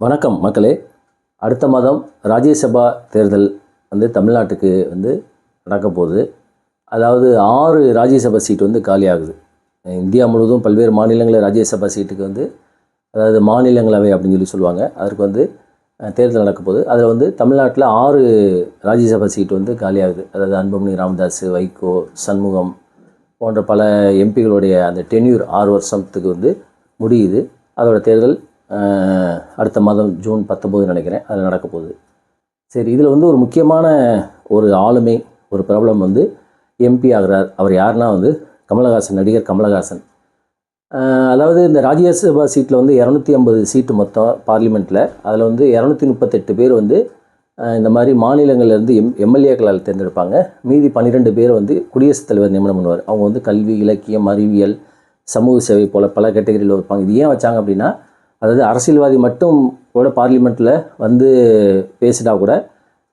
வணக்கம் மக்களே. அடுத்த மாதம் ராஜ்யசபா தேர்தல் வந்து தமிழ்நாட்டுக்கு வந்து நடக்க போகுது. அதாவது ஆறு ராஜ்யசபா சீட் வந்து காலியாகுது. இந்தியா முழுவதும் பல்வேறு மாநிலங்களில் ராஜ்யசபா சீட்டுக்கு வந்து அதாவது மாநிலங்களவை அப்படின்னு சொல்லி சொல்லுவாங்க. அதற்கு வந்து தேர்தல் நடக்க போகுது. அதில் வந்து தமிழ்நாட்டில் ஆறு ராஜ்யசபா சீட் வந்து காலியாகுது. அதாவது அன்புமணி ராமதாஸ் வைகோ சண்முகம் போன்ற பல எம்பிகளுடைய அந்த டென்யூர் ஆறு வருஷத்துக்கு வந்து முடியுது. அதோட தேர்தல் அடுத்த மாதம் ஜூன் பத்தொம்போது நினைக்கிறேன் அது நடக்க போகுது. சரி இதில் வந்து ஒரு முக்கியமான ஒரு ஆளுமை ஒரு பிரபலம் வந்து எம்பி ஆகிறார். அவர் யாருன்னா வந்து கமலஹாசன் நடிகர் கமலஹாசன். அதாவது இந்த ராஜ்யசபா சீட்டில் வந்து இரநூத்தி ஐம்பது சீட்டு மொத்தம் பார்லிமெண்ட்டில். அதில் வந்து இரநூத்தி முப்பத்தெட்டு பேர் வந்து இந்த மாதிரி மாநிலங்கள்லேருந்து எம் எம்எல்ஏக்களால் தேர்ந்தெடுப்பாங்க. மீதி பன்னிரெண்டு பேர் வந்து குடியரசுத் தலைவர் நியமனம் பண்ணுவார். அவங்க வந்து கல்வி இலக்கியம் அறிவியல் சமூக சேவை போல் பல கேட்டகரியில் வைப்பாங்க. இது ஏன் வச்சாங்க அப்படின்னா அதாவது அரசியல்வாதி மட்டும் கூட பார்லிமெண்ட்டில் வந்து பேசிட்டா கூட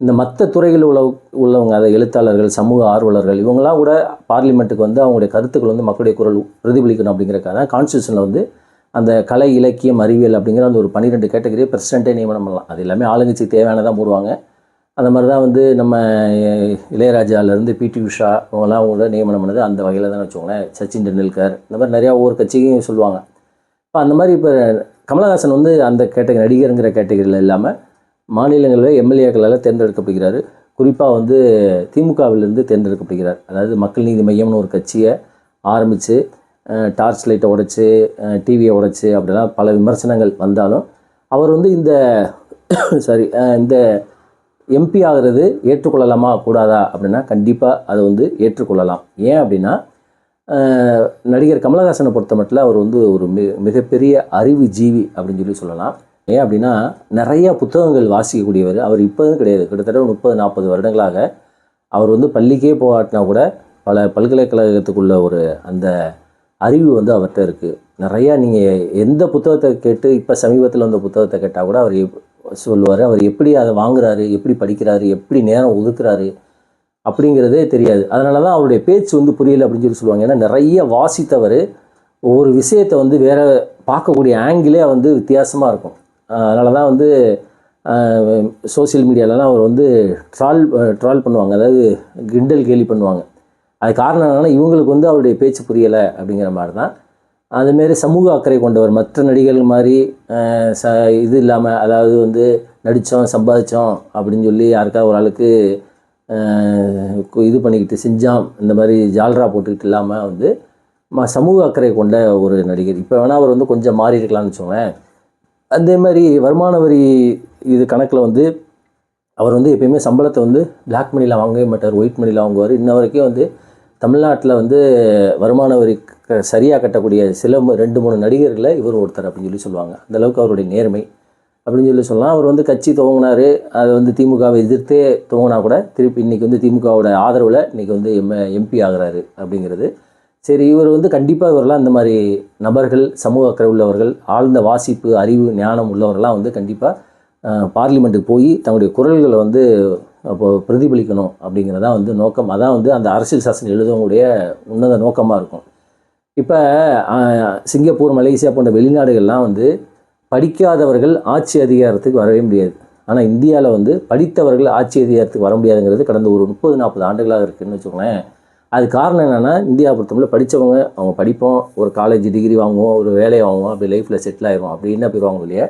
இந்த மற்ற துறைகளில் உள்ள உள்ளவங்க அதாவது எழுத்தாளர்கள் சமூக ஆர்வலர்கள் இவங்களாம் கூட பார்லிமெண்ட்டுக்கு வந்து அவங்களுடைய கருத்துக்கள் வந்து மக்களுடைய குரல் பிரதிபலிக்கணும் அப்படிங்கிறக்காக தான் கான்ஸ்டியூஷனில் வந்து அந்த கலை இலக்கியம் அறிவியல் அப்படிங்கிற அந்த ஒரு பன்னிரெண்டு கேட்டகரியை பிரசிடென்ட்டே நியமனம் பண்ணலாம். அது எல்லாமே ஆளுங்கட்சிக்கு தேவையானதான் போடுவாங்க அந்த மாதிரி தான் வந்து நம்ம இளையராஜாவிலேருந்து பிடி உஷா இவங்கெல்லாம் அவங்களோட நியமனம் பண்ணது அந்த வகையில் தான் வச்சுக்கோங்களேன். சச்சின் டெண்டுல்கர் இந்த மாதிரி நிறையா ஒவ்வொரு கட்சிக்கும் சொல்லுவாங்க. இப்போ அந்த மாதிரி இப்போ கமலஹாசன் வந்து அந்த கேட்டகரி நடிகருங்கிற கேட்டகரியில் இல்லாமல் மாநிலங்களில் எம்எல்ஏக்களால் தேர்ந்தெடுக்கப்படுகிறார். குறிப்பாக வந்து திமுகவிலிருந்து தேர்ந்தெடுக்கப்படுகிறார். அதாவது மக்கள் நீதி மையம்னு ஒரு கட்சியை ஆரம்பித்து டார்ச் லைட்டை உடைச்சு டிவியை உடைச்சி அப்படிலாம் பல விமர்சனங்கள் வந்தாலும் அவர் வந்து இந்த சாரி இந்த எம்பி ஆகிறது ஏற்றுக்கொள்ளலாமா கூடாதா அப்படின்னா கண்டிப்பாக அதை வந்து ஏற்றுக்கொள்ளலாம். ஏன் அப்படின்னா நடிகர் கமலஹாசனை பொறுத்த மட்டும் அவர் வந்து ஒரு மிக மிகப்பெரிய அறிவு ஜீவி அப்படின்னு சொல்லி சொல்லலாம். ஏன் அப்படின்னா நிறையா புத்தகங்கள் வாசிக்கக்கூடியவர். அவர் இப்போதும் கிடையாது. கிட்டத்தட்ட முப்பது நாற்பது வருடங்களாக அவர் வந்து பள்ளிக்கே போகாட்டினா கூட பல பல்கலைக்கழகத்துக்குள்ள ஒரு அந்த அறிவு வந்து அவர்கிட்ட இருக்குது நிறையா நீங்கள் எந்த புத்தகத்தை கேட்டு இப்போ சமீபத்தில் வந்த புத்தகத்தை கேட்டால் கூட அவர் சொல்லுவார். அவர் எப்படி அதை வாங்குறாரு? எப்படி படிக்கிறாரு? எப்படி நேரம் ஒதுக்குறாரு? அப்படிங்கிறதே தெரியாது. அதனால தான் அவருடைய பேச்சு வந்து புரியல அப்படின்னு சொல்லி சொல்லுவாங்க. ஏன்னா நிறைய வாசித்தவர் ஒவ்வொரு விஷயத்தை வந்து வேற பார்க்கக்கூடிய ஆங்கிளே வந்து வித்தியாசமாக இருக்கும். அதனால தான் வந்து சோஷியல் மீடியாலலாம் அவர் வந்து ட்ரால் ட்ரால் பண்ணுவாங்க. அதாவது கிண்டல் கேலி பண்ணுவாங்க. அது காரணம் என்னென்னா இவங்களுக்கு வந்து அவருடைய பேச்சு புரியலை அப்படிங்கிற மாதிரி தான் அதுமாரி சமூக அக்கறை கொண்டவர் மற்ற நடிகர்கள் மாதிரி ச இது இல்லாமல் அதாவது வந்து நடித்தோம் சம்பாதிச்சோம் அப்படின்னு சொல்லி யாருக்காவது ஒரு ஆளுக்கு இது பண்ணிக்கிட்டு செஞ்சாம். இந்த மாதிரி ஜால்ரா போட்டுக்கிட்டு இல்லாமல் வந்து ம சமூக அக்கறை கொண்ட ஒரு நடிகர். இப்போ வேணால் அவர் வந்து கொஞ்சம் மாறி இருக்கலாம்னு வச்சுக்கோங்களேன். அதே மாதிரி வருமான வரி இது கணக்கில் வந்து அவர் வந்து எப்பயுமே சம்பளத்தை வந்து பிளாக் மணியில் வாங்கவே மாட்டார். ஒயிட் மணியில் வாங்குவார். இன்ன வரைக்கும் வந்து தமிழ்நாட்டில் வந்து வருமான வரி க- சரியாக கட்டக்கூடிய சில ரெண்டு மூணு நடிகர்களை இவர் ஒருத்தர் அப்படின்னு சொல்லி சொல்லுவாங்க. அந்த அளவுக்கு அவருடைய நேர்மை. அப்படின்னு சொல்லி சொல்லலாம். அவர் வந்து கட்சி துவங்கினார். அது வந்து திமுகவை எதிர்த்தே துவங்கினா கூட திருப்பி இன்றைக்கி வந்து திமுகவோட ஆதரவில் இன்றைக்கி வந்து எம் எம்பி ஆகிறாரு அப்படிங்கிறது. சரி இவர் வந்து கண்டிப்பாக இவரெல்லாம் இந்த மாதிரி நபர்கள் சமூக அக்கறை உள்ளவர்கள் ஆழ்ந்த வாசிப்பு அறிவு ஞானம் உள்ளவர்கள்லாம் வந்து கண்டிப்பாக பார்லிமெண்ட்டுக்கு போய் தங்களுடைய குரல்களை வந்து அப்போ பிரதிபலிக்கணும் அப்படிங்கிறதா வந்து நோக்கம். அதான் வந்து அந்த அரசியல் சாசனம் எழுதவங்களுடைய உன்னத நோக்கமாக இருக்கும். இப்போ சிங்கப்பூர் மலேசியா போன்ற வெளிநாடுகள்லாம் வந்து படிக்காதவர்கள் ஆட்சி அதிகாரத்துக்கு வரவே முடியாது. ஆனால் இந்தியாவில் வந்து படித்தவர்கள் ஆட்சி அதிகாரத்துக்கு வர முடியாதுங்கிறது கடந்த ஒரு முப்பது நாற்பது ஆண்டுகளாக இருக்குதுன்னு வச்சுக்கோங்களேன். அது காரணம் என்னென்னா இந்தியா பொறுத்தவரை படித்தவங்க அவங்க படிப்போம் ஒரு காலேஜ் டிகிரி வாங்குவோம் ஒரு வேலையை வாங்குவோம் அப்படி லைஃப்பில் செட்டில் ஆயிரும் அப்படின்னு போயிடுவாங்க இல்லையா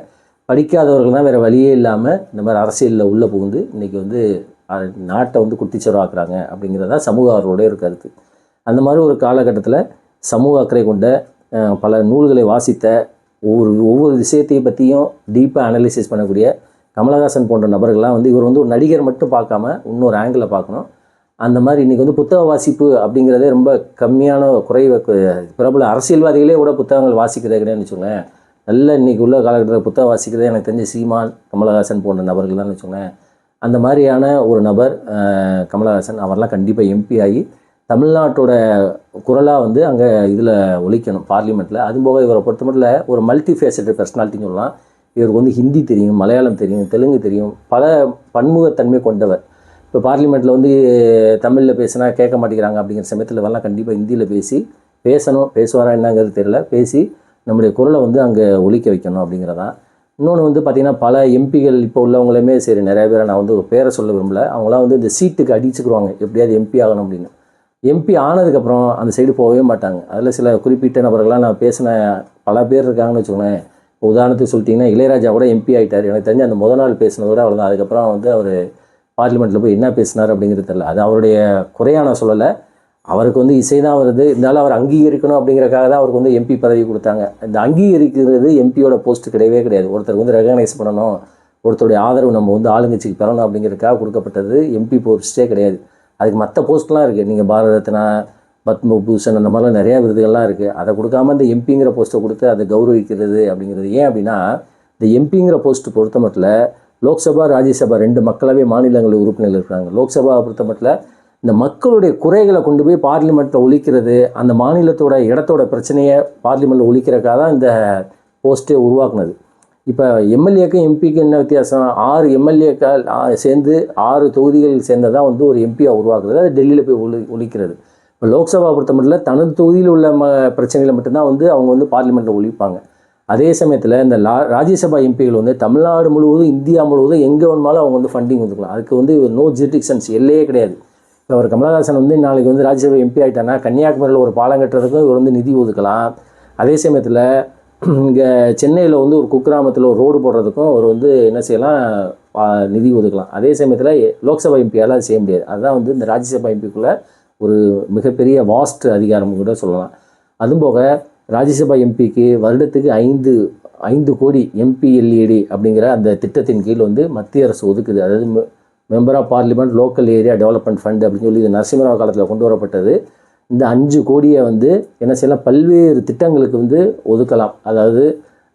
படிக்காதவர்கள் தான் வேறு வழியே இல்லாமல் இந்த மாதிரி அரசியலில் உள்ளே புகுந்து இன்றைக்கி வந்து நாட்டை வந்து குட்டிச்சவராக்குறாங்க அப்படிங்கிறதா சமூக ஆர்வலோடைய ஒரு கருத்து. அந்த மாதிரி ஒரு காலகட்டத்தில் சமூக அக்கறை கொண்ட பல நூல்களை வாசித்த ஒவ்வொரு ஒவ்வொரு விஷயத்தையும் பற்றியும் டீப்பாக அனலைசிஸ் பண்ணக்கூடிய கமலஹாசன் போன்ற நபர்கள்லாம் வந்து இவர் வந்து ஒரு நடிகர் மட்டும் பார்க்காம இன்னொரு ஆங்கிளில் பார்க்கணும். அந்த மாதிரி இன்றைக்கி வந்து புத்தக வாசிப்பு அப்படிங்கிறதே ரொம்ப கம்மியான குறைவ பிரபல அரசியல்வாதிகளே கூட புத்தகங்கள் வாசிக்கிறதே கிடையாதுன்னு வச்சுக்கோங்களேன். நல்ல இன்றைக்கி உள்ள காலகட்டத்தில் புத்தகம் வாசிக்கிறதே எனக்கு தெரிஞ்ச சீமான் கமலஹாசன் போன்ற நபர்கள் தான் வச்சுக்கோங்களேன். அந்த மாதிரியான ஒரு நபர் கமலஹாசன். அவர்லாம் கண்டிப்பாக எம்பி ஆகி தமிழ்நாட்டோட குரலாக வந்து அங்கே இதில் ஒழிக்கணும் பார்லிமெண்ட்டில் அதுபோக இவரை பொறுத்த மட்டும் ஒரு மல்டி ஃபேசட்டட் பர்சனாலிட்டின்னு சொல்லலாம். இவருக்கு வந்து ஹிந்தி தெரியும் மலையாளம் தெரியும் தெலுங்கு தெரியும். பல பன்முகத்தன்மை கொண்டவர். இப்போ பார்லிமெண்ட்டில் வந்து தமிழில் பேசினா கேட்க மாட்டேங்கிறாங்க அப்படிங்கிற சமயத்தில் வரலாம் கண்டிப்பாக ஹிந்தியில் பேசி பேசணும் பேசுவாரா என்னங்கிறது தெரியல. பேசி நம்முடைய குரலை வந்து அங்கே ஒழிக்க வைக்கணும் அப்படிங்கிறதான். இன்னொன்று வந்து பார்த்திங்கன்னா பல எம்பிகள் இப்போ உள்ளவங்களுமே சரி நிறைய பேரை நான் வந்து பேரை சொல்ல விரும்பல. அவங்களாம் வந்து இந்த சீட்டுக்கு அடிச்சுக்குருவாங்க எப்படியாவது எம்பி ஆகணும் அப்படின்னு. எம்பி ஆனதுக்கப்புறம் அந்த சைடு போகவே மாட்டாங்க. அதில் சில குறிப்பிட்ட நபர்கள்லாம் நான் பேசின பல பேர் இருக்காங்கன்னு வச்சுக்கோங்களேன். இப்போ உதாரணத்துக்கு சொல்லிட்டிங்கன்னா இளையராஜா கூட எம்பி ஆகிட்டார் எனக்கு தெரிஞ்சு அந்த முத நாள் பேசினதோட அவ்வளோதான் அதுக்கப்புறம் வந்து அவர் பார்லிமெண்ட்டில் போய் என்ன பேசினார் அப்படிங்கிறது தெரியல. அது அவருடைய குறையாக நான் சொல்லலை. அவருக்கு வந்து இசை தான் வருது. இருந்தாலும் அவர் அங்கீகரிக்கணும் அப்படிங்கிறக்காக தான் அவருக்கு வந்து எம்பி பதவி கொடுத்தாங்க. இந்த அங்கீகரிக்கிறது எம்பியோட போஸ்ட் கிடையவே கிடையாது. ஒருத்தருக்கு வந்து ரெகனைஸ் பண்ணணும். ஒருத்தருடைய ஆதரவு நம்ம வந்து ஆளுங்கட்சிக்கு பெறணும் அப்படிங்கிறதுக்காக கொடுக்கப்பட்டது எம்பி போஸ்ட்டே கிடையாது. அதுக்கு மற்ற போஸ்ட்லாம் இருக்குது நீங்கள் பாரத ரத்னா பத்மபூஷன் அந்த மாதிரிலாம் நிறையா விருதுகள்லாம் இருக்குது அதை கொடுக்காம இந்த எம்பிங்கிற போஸ்ட்டை கொடுத்து அதை கௌரவிக்கிறது அப்படிங்கிறது ஏன் அப்படின்னா இந்த எம்பிங்கிற போஸ்ட் பொறுத்த மட்டில் லோக்சபா ராஜ்யசபா ரெண்டு மக்களவை மாநிலங்களில் உறுப்பினர்கள் இருக்கிறாங்க லோக்சபா பொறுத்த மட்டில் இந்த மக்களுடைய குறைகளை கொண்டு போய் பார்லிமெண்ட்டில் ஒழிக்கிறது அந்த மாநிலத்தோட இடத்தோட பிரச்சனையை பார்லிமெண்ட்டில் ஒழிக்கிறக்காக தான் இந்த போஸ்ட்டே உருவாக்குனது. இப்போ எம்எல்ஏக்கும் எம்பிக்கும் என்ன வித்தியாசம்? ஆறு எம்எல்ஏக்கள் சேர்ந்து ஆறு தொகுதிகள் சேர்ந்ததான் வந்து ஒரு எம்பியாக உருவாக்குறது. அது டெல்லியில் போய் ஒளி ஒழிக்கிறது இப்போ லோக்சபா பொறுத்த மட்டும் தனது தொகுதியில் உள்ள ம பிரச்சனைகளை மட்டும்தான் வந்து அவங்க வந்து பார்லிமெண்ட்டில் ஒழிப்பாங்க. அதே சமயத்தில் இந்த லா ராஜ்யசபா எம்பிகள் வந்து தமிழ்நாடு முழுவதும் இந்தியா முழுவதும் எங்கே வேணுமாலும் அவங்க வந்து ஃபண்டிங் ஒதுக்கலாம் அதுக்கு வந்து நோ ஜெரிடிக்ஷன்ஸ் எல்லையே கிடையாது. இப்போ அவர் கமலஹாசன் வந்து நாளைக்கு வந்து ராஜ்யசபா எம்பி ஆகிட்டானா கன்னியாகுமரியில் ஒரு பாலம் கட்டுறதுக்கும் இவர் வந்து நிதி ஒதுக்கலாம். அதே சமயத்தில் இங்கே சென்னையில் வந்து ஒரு குக்கிராமத்தில் ஒரு ரோடு போடுறதுக்கும் அவர் வந்து என்ன செய்யலாம் பா- நிதி ஒதுக்கலாம். அதே சமயத்தில் லோக்சபா எம்பியால் அது செய்ய முடியாது. அதுதான் வந்து இந்த ராஜ்யசபா எம்பிக்குள்ளே ஒரு மிகப்பெரிய வாஸ்ட் அதிகாரம் கூட சொல்லலாம். அதுவும் போக ராஜ்யசபா எம்பிக்கு வருடத்துக்கு ஐந்து ஐந்து கோடி எம்பிஎல்ஏடி அப்படிங்கிற அந்த திட்டத்தின் கீழ் வந்து மத்திய அரசு ஒதுக்குது. அதாவது member of parliament local area development fund அப்படின்னு சொல்லி இது நரசிம்மராவ் காலத்தில் கொண்டு வரப்பட்டது. இந்த அஞ்சு கோடியை வந்து என்ன செய்யலாம் பல்வேறு திட்டங்களுக்கு வந்து ஒதுக்கலாம். அதாவது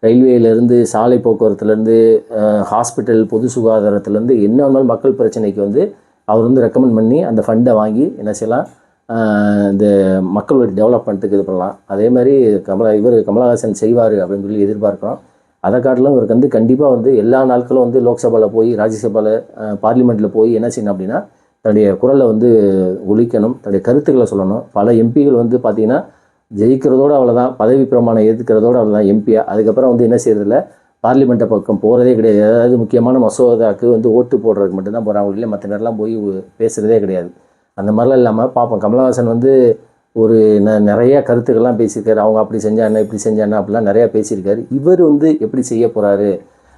ரயில்வேலேருந்து சாலை போக்குவரத்துலேருந்து ஹாஸ்பிட்டல் பொது சுகாதாரத்துலேருந்து என்ன மக்கள் பிரச்சனைக்கு வந்து அவர் வந்து ரெக்கமெண்ட் பண்ணி அந்த ஃபண்டை வாங்கி என்ன செய்யலாம் இந்த மக்களோட டெவலப்மெண்ட்டுக்கு இது பண்ணலாம். அதே மாதிரி கமலா இவர் கமலஹாசன் செய்வார் அப்படின்னு சொல்லி எதிர்பார்க்குறோம். அதை காட்டிலும் இவருக்கு வந்து கண்டிப்பாக வந்து எல்லா நாட்களும் வந்து லோக்சபாவில் போய் ராஜ்யசபாவில் பார்லிமெண்ட்டில் போய் என்ன செய்யணும் அப்படின்னா தன்னுடைய குரலை வந்து ஒழிக்கணும் தன்னுடைய கருத்துக்களை சொல்லணும். பல எம்பிகள் வந்து பார்த்திங்கன்னா ஜெயிக்கிறதோட அவ்வளோதான் பதவி பிரமாணம் ஏற்றுக்கிறதோடு அவ்வளோதான் எம்பியாக அதுக்கப்புறம் வந்து என்ன செய்யறதில்ல? பார்லிமெண்ட்டை பக்கம் போகிறதே கிடையாது. அதாவது முக்கியமான மசோதாக்கு வந்து ஓட்டு போடுறதுக்கு மட்டும்தான் போகிறாங்க இல்லை மற்ற நேரம்லாம் போய் பேசுகிறதே கிடையாது. அந்த மாதிரிலாம் இல்லாமல் பார்ப்போம் கமலஹாசன் வந்து ஒரு ந நிறையா கருத்துக்கள்லாம் பேசியிருக்காரு. அவங்க அப்படி செஞ்சாங்க இப்படி செஞ்சாங்க அப்படிலாம் நிறையா பேசியிருக்காரு. இவர் வந்து எப்படி செய்ய போகிறாரு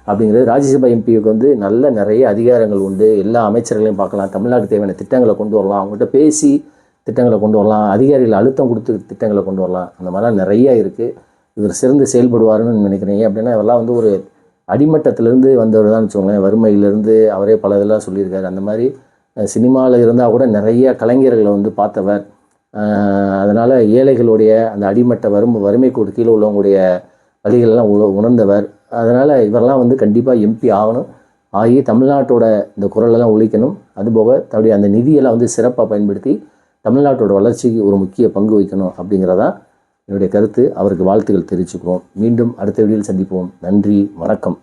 அப்படிங்கிறது ராஜ்யசபா எம்பிக்கு வந்து நல்ல நிறைய அதிகாரங்கள் உண்டு. எல்லா அமைச்சர்களையும் பார்க்கலாம். தமிழ்நாட்டு தேவையான திட்டங்களை கொண்டு வரலாம். அவங்கள்ட்ட பேசி திட்டங்களை கொண்டு வரலாம். அதிகாரிகள் அழுத்தம் கொடுத்து திட்டங்களை கொண்டு வரலாம். அந்த மாதிரிலாம் நிறைய இருக்குது இவர் சிறந்து செயல்படுவாருன்னு நினைக்கிறேன். ஏன் அப்படின்னா இவரெல்லாம் வந்து ஒரு அடிமட்டத்திலேருந்து வந்தவர் தான் வச்சுக்கோங்களேன். வறுமையிலேருந்து அவரே பல இதெல்லாம் சொல்லியிருக்காரு. அந்த மாதிரி சினிமாவில் இருந்தால் கூட நிறைய கலைஞர்களை வந்து பார்த்தவர். அதனால் ஏழைகளுடைய அந்த அடிமட்ட வறுமை வறுமை கூட கீழே உள்ளவங்களுடைய வழிகளெல்லாம் உண உணர்ந்தவர். அதனால் இவரெல்லாம் வந்து கண்டிப்பாக எம்பி ஆகணும். ஆகி தமிழ்நாட்டோட இந்த குரலெல்லாம் ஒழிக்கணும். அதுபோக தன்னுடைய அந்த நிதியெல்லாம் வந்து சிறப்பாக பயன்படுத்தி தமிழ்நாட்டோட வளர்ச்சிக்கு ஒரு முக்கிய பங்கு வகிக்கணும் அப்படிங்கிறதான் என்னுடைய கருத்து. அவருக்கு வாழ்த்துக்கள் தெரிவிச்சுக்கிறோம். மீண்டும் அடுத்த வீடியோவில் சந்திப்போம். நன்றி. வணக்கம்.